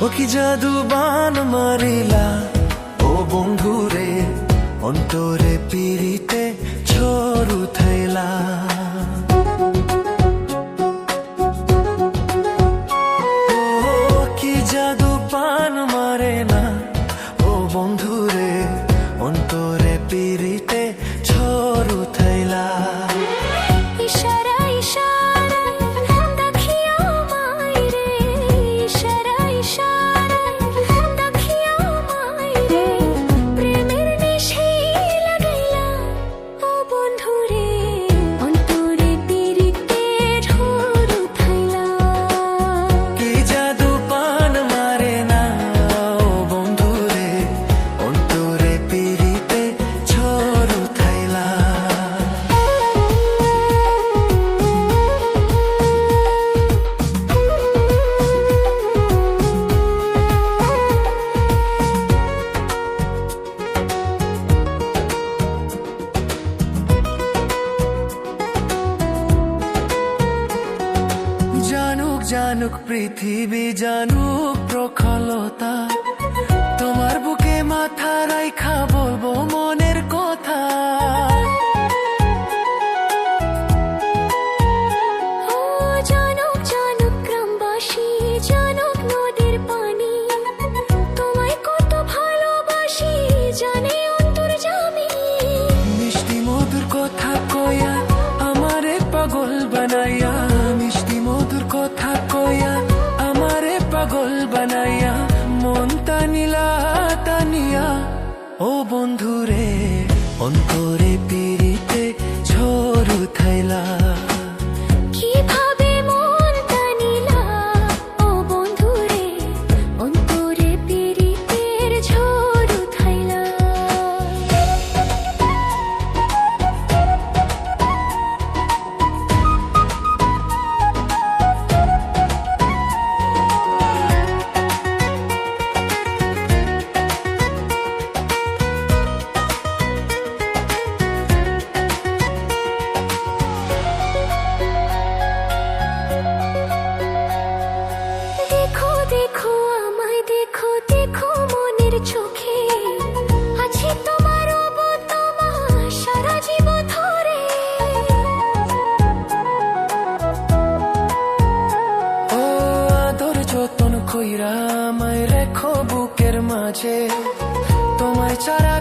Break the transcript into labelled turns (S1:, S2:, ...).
S1: ও কি জাদু বান মারিলা? ও বন্ধু অন্তরে পিরিতে ছরু থাইলা ও কি জাদু পান মারে না ও বন্ধু জানুক জানুক পৃথিবী, জানুক প্রখলতা। তোমার বুকে মাথা রাইখা বলব মনের কথা।
S2: জানুক জানুক গ্রামবাসী
S1: পাগল বানাইয়া মন তানিলা তানিয়া ও বন্ধুরে অন্তরে পিড়িতে ঝোর উঠাইলা। কইরা মায় রেখো বুকের মাঝে। তোমায় ছাড়া